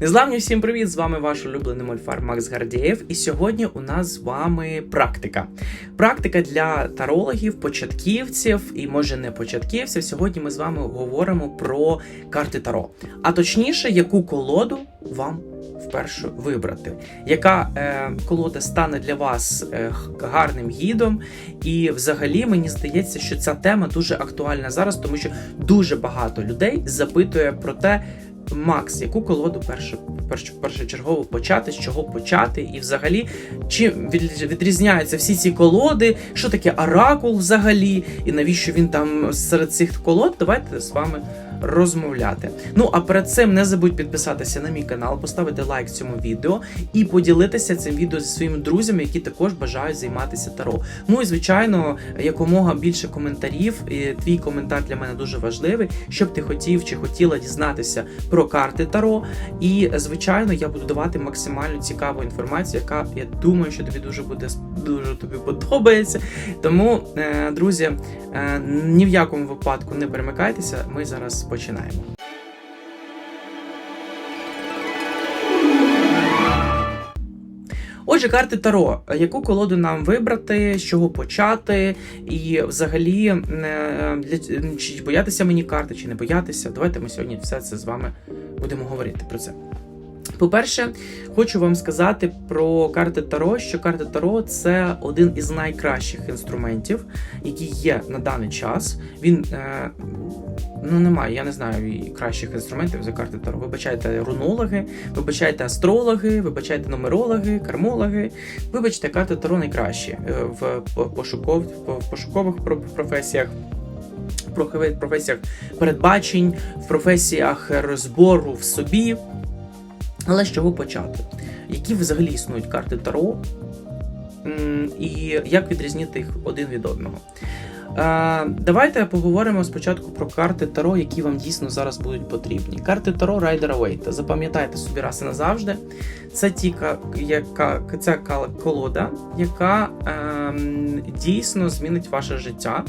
Незламні всім привіт! З вами ваш улюблений мольфар Макс Гардієв. І сьогодні у нас з вами практика. Практика для тарологів, початківців і може не початківців. Сьогодні ми з вами говоримо про карти Таро. А точніше, яку колоду вам вперше вибрати, яка е, колода стане для вас е, гарним гідом. І взагалі мені здається, що ця тема дуже актуальна зараз, тому що дуже багато людей запитує про те, Макс, яку колоду перше, перш, першочергово почати, з чого почати, і взагалі чим відрізняються всі ці колоди, що таке оракул взагалі, і навіщо він там серед цих колод? Давайте з вами розмовляти. Ну а перед цим не забудь підписатися на мій канал, поставити лайк цьому відео і поділитися цим відео зі своїми друзями, які також бажають займатися таро. Ну і звичайно, якомога більше коментарів. І твій коментар для мене дуже важливий, щоб ти хотів чи хотіла дізнатися про карти Таро. І звичайно, я буду давати максимально цікаву інформацію, яка я думаю, що тобі дуже буде дуже тобі подобається. Тому, е, друзі, е, ні в якому випадку не перемикайтеся. Ми зараз починаємо. Отже, карти Таро. Яку колоду нам вибрати, з чого почати, і взагалі е, чи боятися мені карти, чи не боятися? Давайте ми сьогодні все це з вами будемо говорити про це. По-перше, хочу вам сказати про карти Таро, що карти Таро це один із найкращих інструментів, які є на даний час. Він е, ну немає, я не знаю кращих інструментів за карти Таро. Вибачайте рунологи, вибачайте астрологи, вибачайте нумерологи, кармологи. Вибачте, карти Таро найкращі е, в пошуков, в пошукових про- професіях. в професіях передбачень, в професіях розбору в собі. Але з чого почати? Які взагалі існують карти Таро? І як відрізнити їх один від одного? Е, Давайте поговоримо спочатку про карти Таро, які вам дійсно зараз будуть потрібні. Карти Таро Райдера Вейта. Запам'ятайте собі раз і назавжди. Це ті, ка- яка ця колода, яка ем, дійсно змінить ваше життя.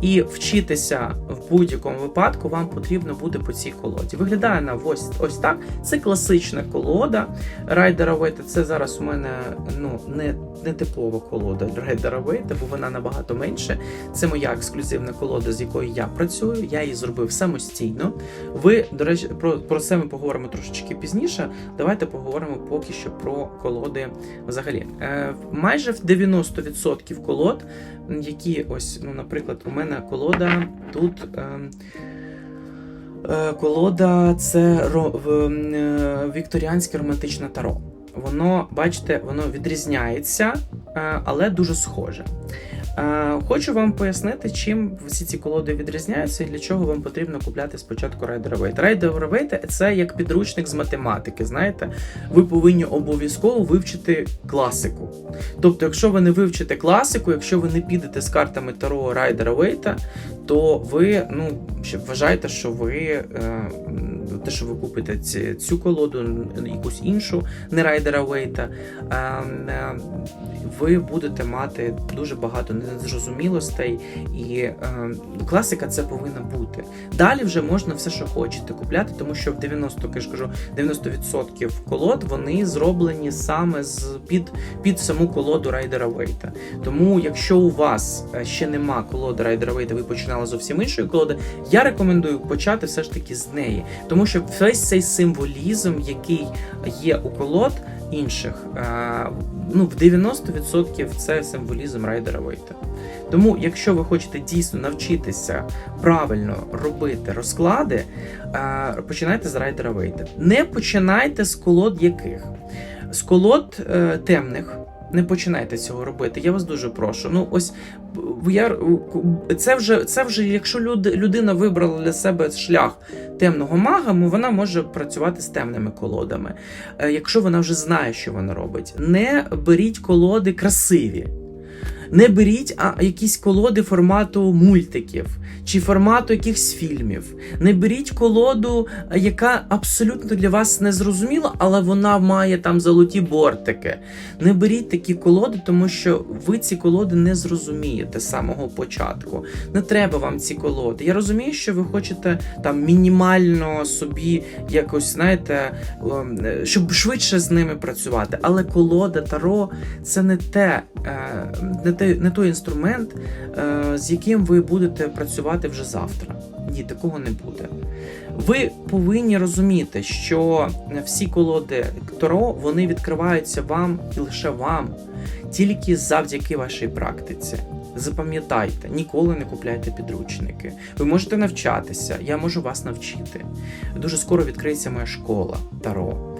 І вчитися в будь-якому випадку вам потрібно буде по цій колоді. Виглядає вона ось, ось так. Це класична колода Райдера Вейта. Це зараз у мене ну, не, не типова колода Райдера Вейта, бо вона набагато менше. Це моя ексклюзивна колода, з якою я працюю. Я її зробив самостійно. Ви, до речі, про, про це ми поговоримо трошечки пізніше. Давайте поговоримо поки що про колоди взагалі. Е, майже в 90% колод, які ось, ну, наприклад, у мене колода тут. Е, е, колода це е, вікторіанське романтичне таро. Воно, бачите, воно відрізняється, е, але дуже схоже. Е, Хочу вам пояснити, чим всі ці колоди відрізняються і для чого вам потрібно купляти спочатку. Райдера Вейта це як підручник з математики. Знаєте, ви повинні обов'язково вивчити класику. Тобто, якщо ви не вивчите класику, якщо ви не підете з картами Таро Райдера Вейта, то ви ну вважаєте, що ви е, те, що ви купите цю колоду, якусь іншу, не Райдера Вейта, е, е, ви будете мати дуже багато незрозумілостей, і е, класика це повинна бути. Далі вже можна все, що хочете купляти, тому що в 90, я ж кажу, 90% колод вони зроблені саме з під, під саму колоду Райдера Вейта. Тому, якщо у вас е, ще нема колоди Райдера Вейта, ви починали зовсім іншої колоди, я рекомендую почати все ж таки з неї, тому що весь цей символізм, який є у колод інших, е, ну в 90% це символізм Райдера Вейта. Тому, якщо ви хочете дійсно навчитися правильно робити розклади, е, починайте з Райдера Вейта. Не починайте з колод яких? З колод е, темних. Не починайте цього робити. Я вас дуже прошу. Ну ось я це вже це вже, якщо люди людина вибрала для себе шлях темного мага, вона може працювати з темними колодами. Е, Якщо вона вже знає, що вона робить, не беріть колоди красиві. Не беріть а, якісь колоди формату мультиків чи формату якихось фільмів. Не беріть колоду, яка абсолютно для вас не зрозуміла, але вона має там золоті бортики. Не беріть такі колоди, тому що ви ці колоди не зрозумієте з самого початку. Не треба вам ці колоди. Я розумію, що ви хочете там мінімально собі якось, знаєте, ем, щоб швидше з ними працювати. Але колода Таро це не те, е, не не той інструмент, е, з яким ви будете працювати вже завтра. Ні, такого не буде. Ви повинні розуміти, що всі колоди Таро вони відкриваються вам і лише вам тільки завдяки вашій практиці. Запам'ятайте, ніколи не купляйте підручники. Ви можете навчатися, я можу вас навчити. Дуже скоро відкриється моя школа Таро.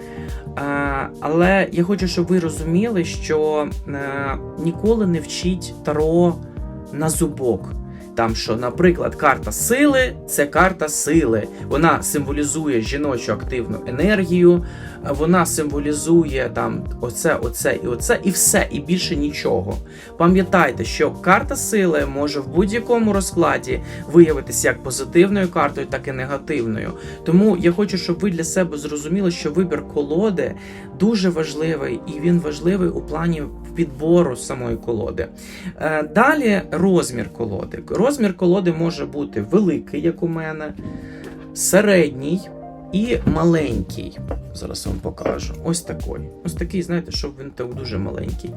А, але я хочу, щоб ви розуміли, що е, ніколи не вчіть Таро на зубок. Там що, наприклад, карта сили це карта сили. Вона символізує жіночу активну енергію, е, вона символізує там оце, оце і оце, і все, і більше нічого. Пам'ятайте, що карта сили може в будь-якому розкладі виявитися як позитивною картою, так і негативною. Тому я хочу, щоб ви для себе зрозуміли, що вибір колоди дуже важливий, і він важливий у плані підбору самої колоди. Е, Далі розмір колоди. Розмір колоди може бути великий, як у мене, середній і маленький. Зараз вам покажу. Ось такий. Ось такий, знаєте, щоб він так дуже маленький.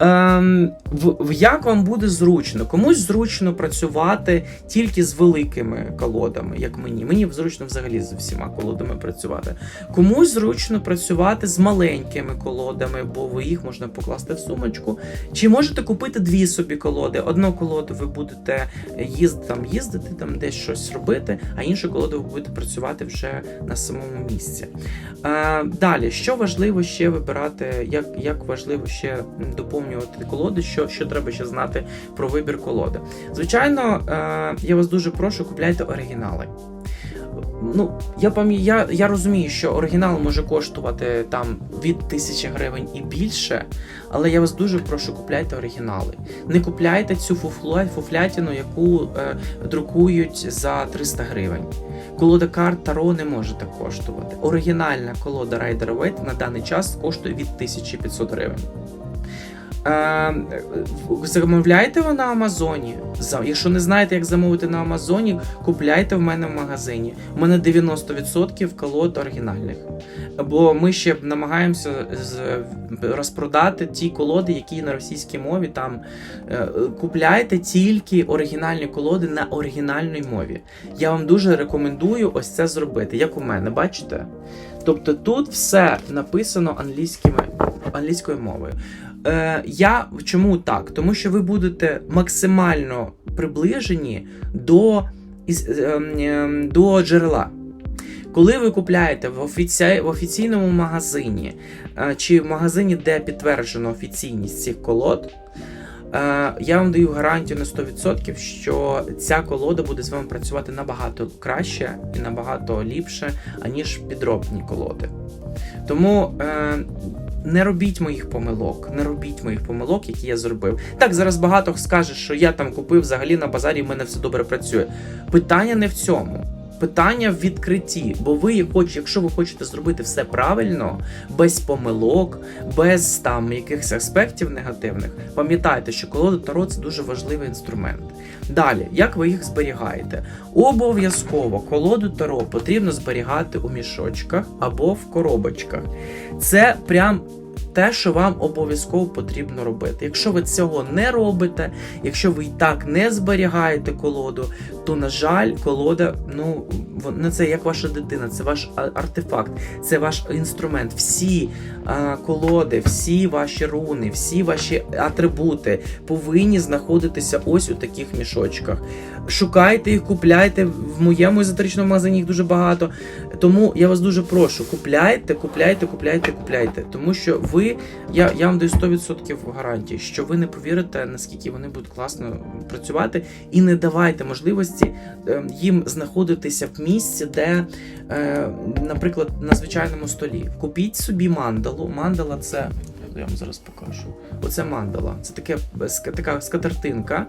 Ем, в, як вам буде зручно? Комусь зручно працювати тільки з великими колодами, як мені. Мені зручно взагалі з всіма колодами працювати. Комусь зручно працювати з маленькими колодами, бо ви їх можна покласти в сумочку. Чи можете купити дві собі колоди? Одну колоду ви будете їзд, там, їздити, там десь щось робити, а іншу колоду ви будете працювати вже самому місці. Е, далі, що важливо ще вибирати, як, як важливо ще доповнювати колоди, що, що треба ще знати про вибір колоди. Звичайно, е, я вас дуже прошу, купляйте оригінали. Ну, я пам'я- я, я розумію, що оригінал може коштувати там від тисячі гривень і більше, але я вас дуже прошу, купляйте оригінали. Не купляйте цю фуфло- фуфлятину, яку е, друкують за 300 гривень. Колода карт Таро не може так коштувати. Оригінальна колода Rider Waite на даний час коштує від 1500 гривень. Замовляйте ви на Амазоні. Якщо не знаєте, як замовити на Амазоні, купляйте в мене в магазині. У мене 90% колод оригінальних. Бо ми ще намагаємося розпродати ті колоди, які на російській мові. Там е, купляйте тільки оригінальні колоди на оригінальній мові. Я вам дуже рекомендую ось це зробити, як у мене, бачите? Тобто тут все написано англійськими, англійською мовою. Е, я чому так? Тому що ви будете максимально приближені до, із- ем, ем, до джерела. Коли ви купляєте в, офіці... в офіційному магазині е, чи в магазині, де підтверджено офіційність цих колод, е, я вам даю гарантію на 100%, що ця колода буде з вами працювати набагато краще і набагато ліпше, аніж підробні колоди. Тому е, не робіть моїх помилок, не робіть моїх помилок, які я зробив. Так, зараз багато скаже, що я там купив взагалі на базарі, в мене все добре працює. Питання не в цьому. Питання в відкритті, бо ви, хоч, якщо ви хочете зробити все правильно, без помилок, без там якихось аспектів негативних, пам'ятайте, що колода Таро це дуже важливий інструмент. Далі, як ви їх зберігаєте? Обов'язково колоду Таро потрібно зберігати у мішочках або в коробочках. Це прям те, що вам обов'язково потрібно робити. Якщо ви цього не робите, якщо ви і так не зберігаєте колоду, то на жаль, колода, ну вона це як ваша дитина, це ваш артефакт, це ваш інструмент. Всі а, колоди, всі ваші руни, всі ваші атрибути повинні знаходитися ось у таких мішочках. Шукайте їх, купляйте. В моєму езотеричному магазині їх дуже багато. Тому я вас дуже прошу, купляйте, купляйте, купляйте, купляйте. Тому що ви, я, я вам даю 100% гарантії, що ви не повірите, наскільки вони будуть класно працювати, і не давайте можливості е, їм знаходитися в місці, де, е, наприклад, на звичайному столі. Купіть собі мандалу. Мандала це я вам зараз покажу. Оце мандала. Це таке, така скатертинка,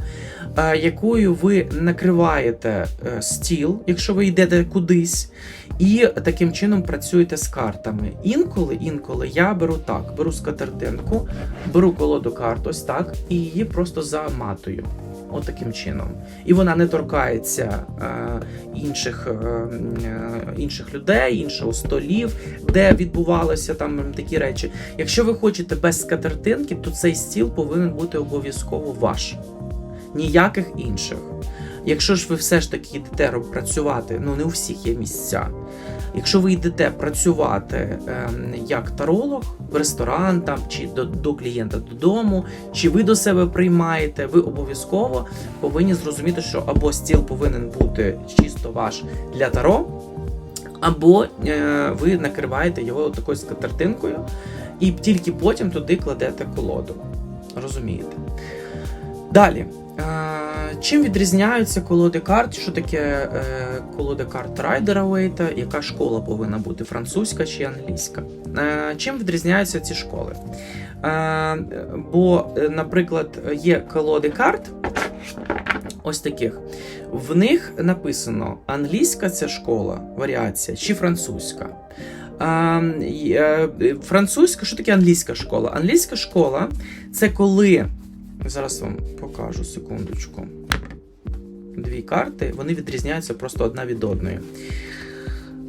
е, якою ви накриваєте е, стіл, якщо ви йдете кудись, і таким чином працюєте з картами. Інколи, інколи я беру так: беру скатертинку, беру колоду карт, ось так, і її просто заматую. От таким чином. І вона не торкається е, інших, е, е, інших людей, іншого столів, де відбувалися там такі речі. Якщо ви хочете без скатертинки, то цей стіл повинен бути обов'язково ваш. Ніяких інших. Якщо ж ви все ж таки йдете працювати, ну не у всіх є місця. Якщо ви йдете працювати ем, як таролог в ресторан там чи до, до клієнта додому, чи ви до себе приймаєте, ви обов'язково повинні зрозуміти, що або стіл повинен бути чисто ваш для таро, або е, ви накриваєте його такою скатертинкою, і тільки потім туди кладете колоду. Розумієте? Далі. Чим відрізняються колоди карт? Що таке е, колоди карт Райдера Уейта? Яка школа повинна бути французька чи англійська? Е, чим відрізняються ці школи? Е, бо, наприклад, є колоди карт, ось таких. В них написано англійська ця школа, варіація, чи французька. А, французька, що таке англійська школа? Англійська школа це коли. Зараз вам покажу секундочку. Дві карти, вони відрізняються просто одна від одної.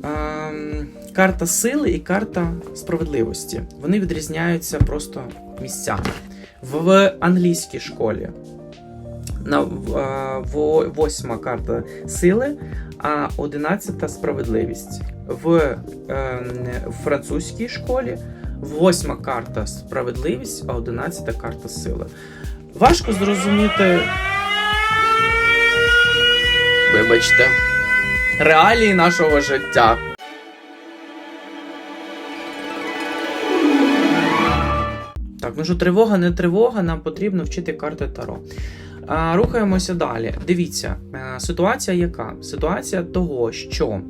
Ем, карта сили і карта справедливості. Вони відрізняються просто місцями. В англійській школі на е, восьма карта сили, а одинадцята справедливість. В, е, в французькій школі восьма карта справедливість, а одинадцята карта сили. Важко зрозуміти. Вибачте. Реалії нашого життя. Так, ну що тривога, не тривога, нам потрібно вчити карти Таро. Рухаємося далі. Дивіться, е, ситуація яка? Ситуація того, що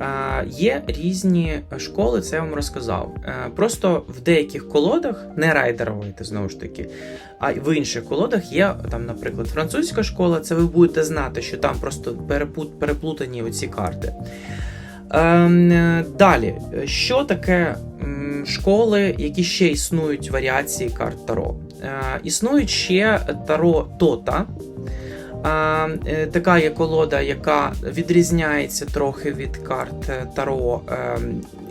е, є різні школи, це я вам розказав. Е, просто в деяких колодах, не райдеровити, знову ж таки, а в інших колодах є там, наприклад, французька школа, це ви будете знати, що там просто переплутані оці карти. Ем, е, далі, що таке школи, які ще існують варіації карт Таро? Е, існують ще Таро Тота. А, е, така є колода, яка відрізняється трохи від карт е, Таро. Е,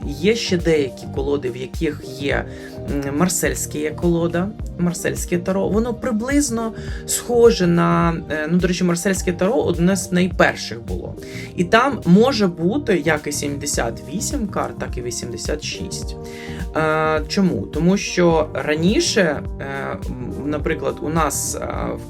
Є ще деякі колоди, в яких є м, марсельське колода, марсельське таро. Воно приблизно схоже на. Ну, до речі, марсельське таро одне з найперших було. І там може бути як і 78 карт, так і 86. Е, чому? Тому що раніше, наприклад, у нас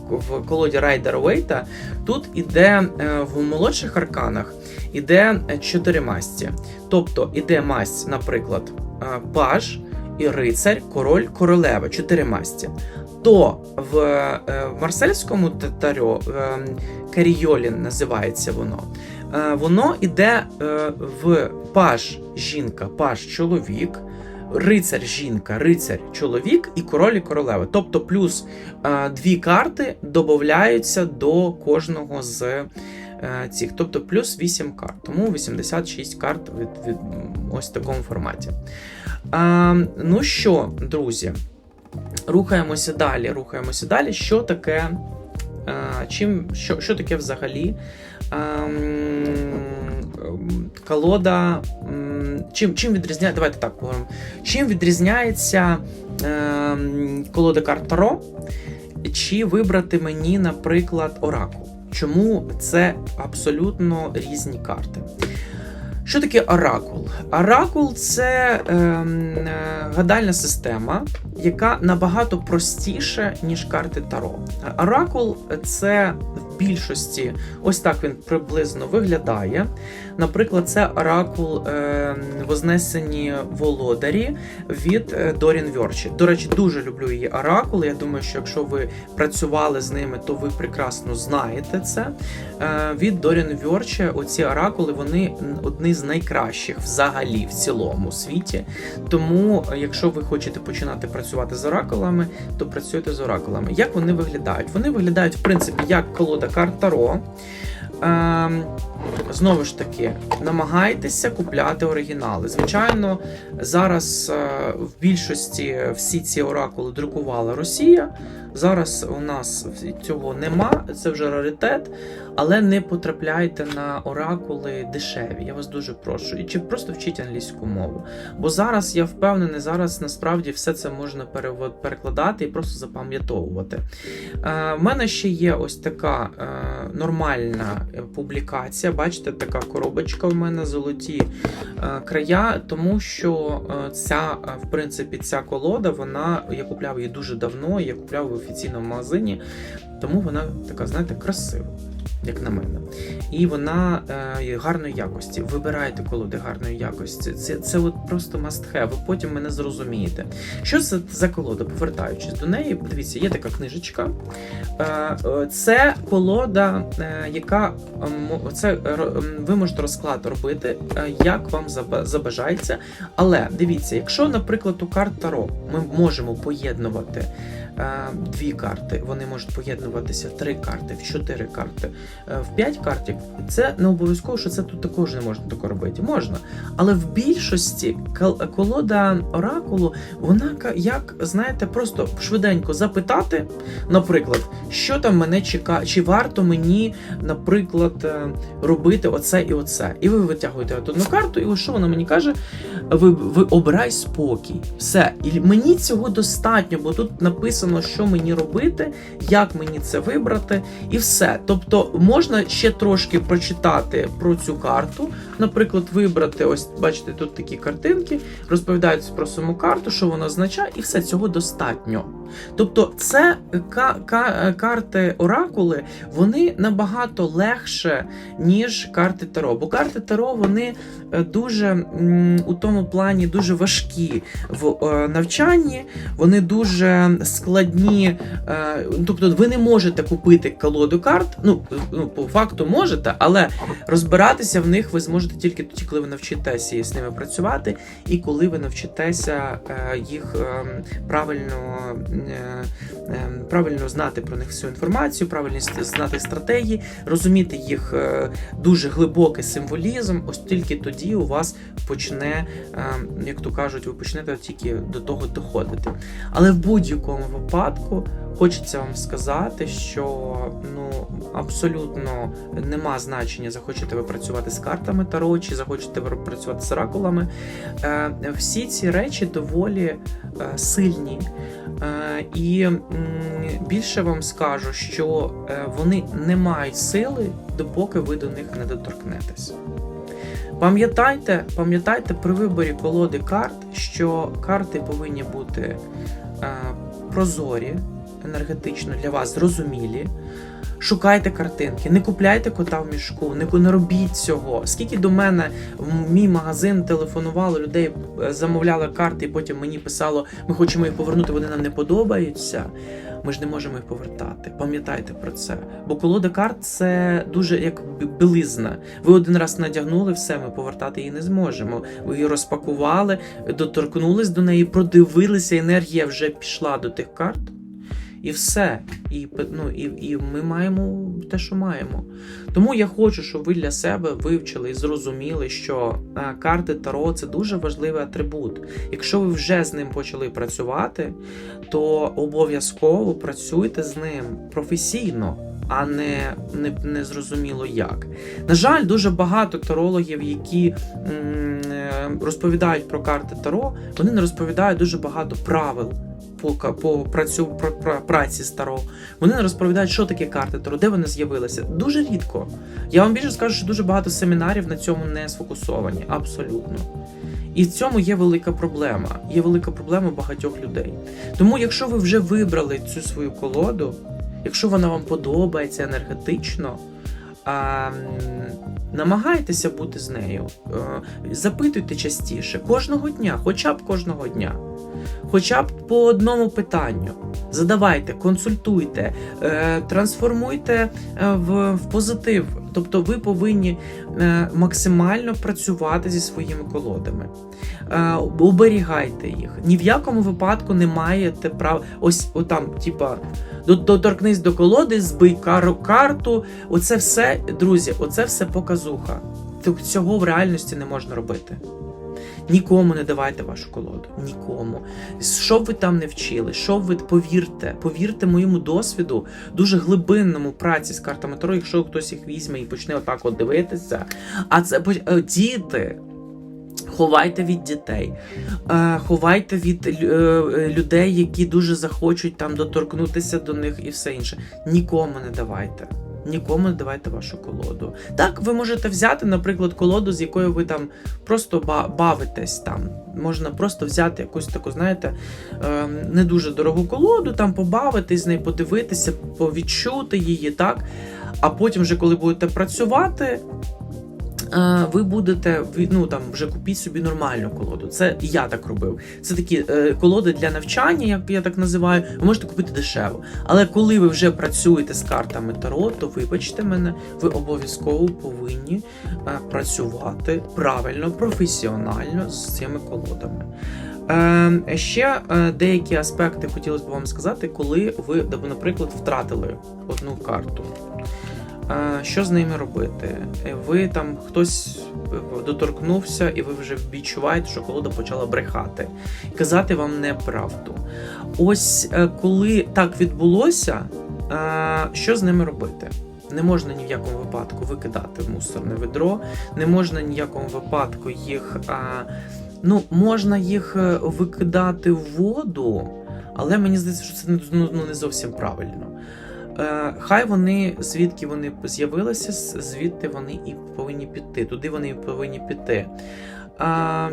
в, колоді Райдер Уейта тут іде е, в молодших арканах іде е, чотири масті. Тобто іде масть, наприклад, е, паж і рицарь, король, королева, чотири масті. То в, марсельському татарьо Каріолін називається воно. Воно іде в паж жінка, паж чоловік, рицар жінка, рицар чоловік і король і королева. Тобто, плюс е, дві карти додаються до кожного з е, цих. Тобто плюс 8 карт. Тому 86 карт від, від ось в такому форматі. Е, ну що, друзі, рухаємося далі. Рухаємося далі. Що таке? е, Чим, що, що таке взагалі ем, колода? Чим, чим відрізняється? Давайте так поговоримо. Чим відрізняється ем, колода карт Таро? Чи вибрати мені, наприклад, Оракул? Чому це абсолютно різні карти? Що таке оракул? Оракул це ем, е, гадальна система, яка набагато простіша, ніж карти Таро. Оракул це більшості ось так він приблизно виглядає. Наприклад, це оракул е, Вознесені Володарі від е, Дорін Вьорчі. До речі, дуже люблю її оракули. Я думаю, що якщо ви працювали з ними, то ви прекрасно знаєте це. Е, від Дорін Вьорчі оці оракули вони одні з найкращих взагалі в цілому світі. Тому, е, якщо ви хочете починати працювати з оракулами, то працюйте з оракулами. Як вони виглядають? Вони виглядають, в принципі, як колода карт Таро. Ем, знову ж таки, намагайтеся купляти оригінали. Звичайно, зараз е, в більшості всі ці оракули друкувала Росія. Зараз у нас цього нема, це вже раритет, але не потрапляйте на оракули дешеві. Я вас дуже прошу. І чи просто вчіть англійську мову. Бо зараз я впевнений, зараз насправді все це можна перекладати і просто запам'ятовувати. Е, в мене ще є ось така е, нормальна е, публікація. Бачите, така коробочка в мене золоті е, края, тому що е, ця, е, в принципі, ця колода, вона я купляв її дуже давно, я купляв в офіційному магазині, тому вона така, знаєте, красива. Як на мене, і вона е, гарної якості. Вибирайте колоди гарної якості. Це, це от просто must have. Ви потім мене зрозумієте. Що це за колода? Повертаючись до неї, подивіться, є така книжечка. Е, е, Це колода, е, яка е, це ви можете розклад робити, е, як вам забажається. Але дивіться, якщо, наприклад, у карт Таро ми можемо поєднувати дві карти, вони можуть поєднуватися в три карти, в чотири карти, е, в п'ять картів. Це не обов'язково, що це тут також не можна таке робити. Можна. Але в більшості колода оракулу, вона як, знаєте, просто швиденько запитати, наприклад, що там мене чекає, чи варто мені, наприклад, е, робити оце і оце. І ви витягуєте одну карту, і що вона мені каже: ви, ви обирай спокій. Все. І мені цього достатньо, бо тут написано, що мені робити, як мені це вибрати, і все. Тобто можна ще трошки прочитати про цю карту, наприклад, вибрати, ось бачите, тут такі картинки, розповідають про саму карту, що вона означає, і все цього достатньо. Тобто, це ка- ка- карти оракули, вони набагато легше, ніж карти Таро. Бо карти Таро вони дуже у тому плані дуже важкі в е, навчанні, вони дуже складні. е, Тобто, ви не можете купити колоду карт. Ну, ну по факту можете, але розбиратися в них ви зможете тільки тоді, коли ви навчитеся з ними працювати, і коли ви навчитеся е, їх е, правильно, е, е, правильно знати про них всю інформацію, правильно знати стратегії, розуміти їх е, дуже глибокий символізм. Ось тільки тоді у вас почне, е, як то кажуть, ви почнете тільки до того доходити. Але в будь-якому випадку хочеться вам сказати, що ну абсолютно нема значення, захочете ви працювати з картами Таро, чи захочете ви працювати з оракулами. Е, всі ці речі доволі е, сильні. Е, і більше вам скажу, що вони не мають сили, допоки ви до них не доторкнетесь. Пам'ятайте, пам'ятайте при виборі колоди карт, що карти повинні бути е, прозорі, енергетично для вас зрозумілі. Шукайте картинки, не купляйте кота в мішку, не, не робіть цього. Скільки до мене в мій магазин телефонувало, людей е, замовляли карти, і потім мені писало, ми хочемо їх повернути, вони нам не подобаються. Ми ж не можемо їх повертати. Пам'ятайте про це. Бо колода карт це дуже як білизна. Ви один раз надягнули, все, ми повертати її не зможемо. Ви її розпакували, доторкнулись до неї, продивилися, енергія вже пішла до тих карт. І все. І, ну, і, і ми маємо те, що маємо. Тому я хочу, щоб ви для себе вивчили і зрозуміли, що е, карти Таро це дуже важливий атрибут. Якщо ви вже з ним почали працювати, то обов'язково працюйте з ним професійно. А не, не, не зрозуміло як. На жаль, дуже багато тарологів, які м, е, розповідають про карти Таро, вони не розповідають дуже багато правил по, по працю, про, про, праці з Таро. Вони не розповідають, що таке карти Таро, де вони з'явилися. Дуже рідко. Я вам більше скажу, що дуже багато семінарів на цьому не сфокусовані. Абсолютно. І в цьому є велика проблема. Є велика проблема багатьох людей. Тому, якщо ви вже вибрали цю свою колоду, якщо вона вам подобається енергетично, а, намагайтеся бути з нею. Е, Запитуйте частіше, кожного дня, хоча б кожного дня. Хоча б по одному питанню. Задавайте, консультуйте, е, трансформуйте е, в, в позитив. Тобто ви повинні е, максимально працювати зі своїми колодами. Е, оберігайте їх. Ні в якому випадку не маєте права. Ось отам, типа, доторкнись до колоди, збий кар- карту. Оце все, друзі, оце все показуха. Цього в реальності не можна робити. Нікому не давайте вашу колоду. Нікому. Що б ви там не вчили, що б ви повірте, повірте моєму досвіду, дуже глибинному праці з картами Таро, якщо хтось їх візьме і почне отак от дивитися. А це е, діти. Ховайте від дітей, е, ховайте від е, людей, які дуже захочуть там доторкнутися до них і все інше. Нікому не давайте. Нікому не давайте вашу колоду. Так, ви можете взяти, наприклад, колоду, з якою ви там просто бавитесь там. Можна просто взяти якусь таку, знаєте, е, не дуже дорогу колоду, там побавитись з нею, подивитися, повідчути її, так. А потім, вже коли будете працювати, ви будете ну, там, вже купіть собі нормальну колоду. Це я так робив. Це такі е, колоди для навчання, як я так називаю. Ви можете купити дешево. Але коли ви вже працюєте з картами Таро, то вибачте мене, ви обов'язково повинні е, працювати правильно, професіонально з цими колодами. Е, ще е, деякі аспекти хотілося б вам сказати, коли ви, наприклад, втратили одну карту. Що з ними робити? Е, Ви там хтось е, доторкнувся, і ви вже відчуваєте, що колода почала брехати, казати вам неправду. Ось е, коли так відбулося, що з ними робити? Не можна ні в якому випадку викидати в мусорне ведро, не можна ні в якому випадку їх. Ну, можна їх викидати в воду, але мені здається, що це ну, ну, не зовсім правильно. Е, Хай вони, звідки вони з'явилися, звідти вони і повинні піти. Туди вони і повинні піти. А,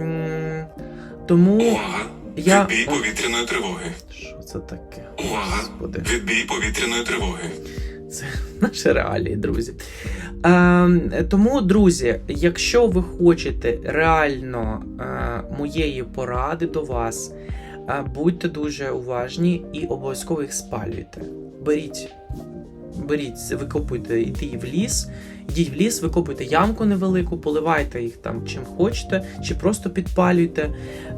тому Увага! я. Відбій повітряної тривоги. Що це таке? Увага! Господи. Відбій повітряної тривоги. Це наші реалії, друзі. Е, тому, друзі, якщо ви хочете реально е, моєї поради до вас, е, будьте дуже уважні і обов'язково їх спалюйте. Беріть, беріть, викопуйте, йти в ліс. Йдіть в ліс, викопуйте ямку невелику, поливайте їх там чим хочете, чи просто підпалюйте.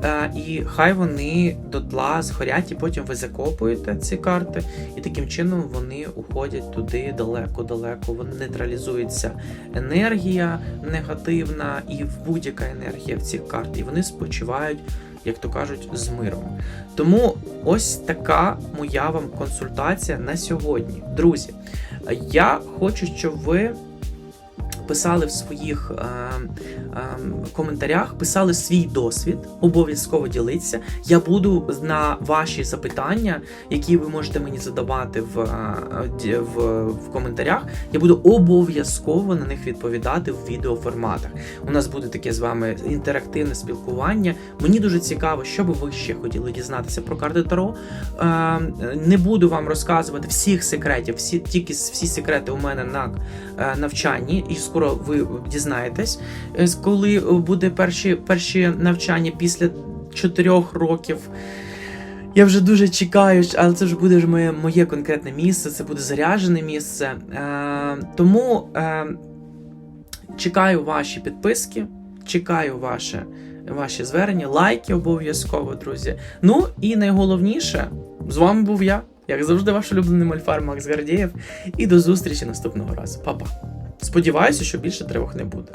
Е, і хай вони дотла згорять, і потім ви закопуєте ці карти, і таким чином вони уходять туди далеко-далеко. Вони нейтралізується енергія негативна і будь-яка енергія в цих карт, і вони спочивають, як то кажуть, з миром. Тому ось така моя вам консультація на сьогодні. Друзі, я хочу, щоб ви писали в своїх е, е, коментарях, писали свій досвід, обов'язково ділитися. Я буду на ваші запитання, які ви можете мені задавати в, е, в, в коментарях. Я буду обов'язково на них відповідати в відеоформатах. У нас буде таке з вами інтерактивне спілкування. Мені дуже цікаво, що би ви ще хотіли дізнатися про карти Таро. Е, не буду вам розказувати всіх секретів, всі тільки всі секрети у мене на е, навчанні, і скоро ви дізнаєтесь, е, коли буде перші, перші навчання після чотирьох років. Я вже дуже чекаю, але це вже буде моє, моє конкретне місце, це буде заряджене місце. Е, тому е, чекаю ваші підписки, чекаю ваше, ваші звернення, лайки обов'язково, друзі. Ну і найголовніше, з вами був я, як завжди, ваш улюблений мальфар Макс Гардієв. І до зустрічі наступного разу. Па-па. Сподіваюся, що більше тривог не буде.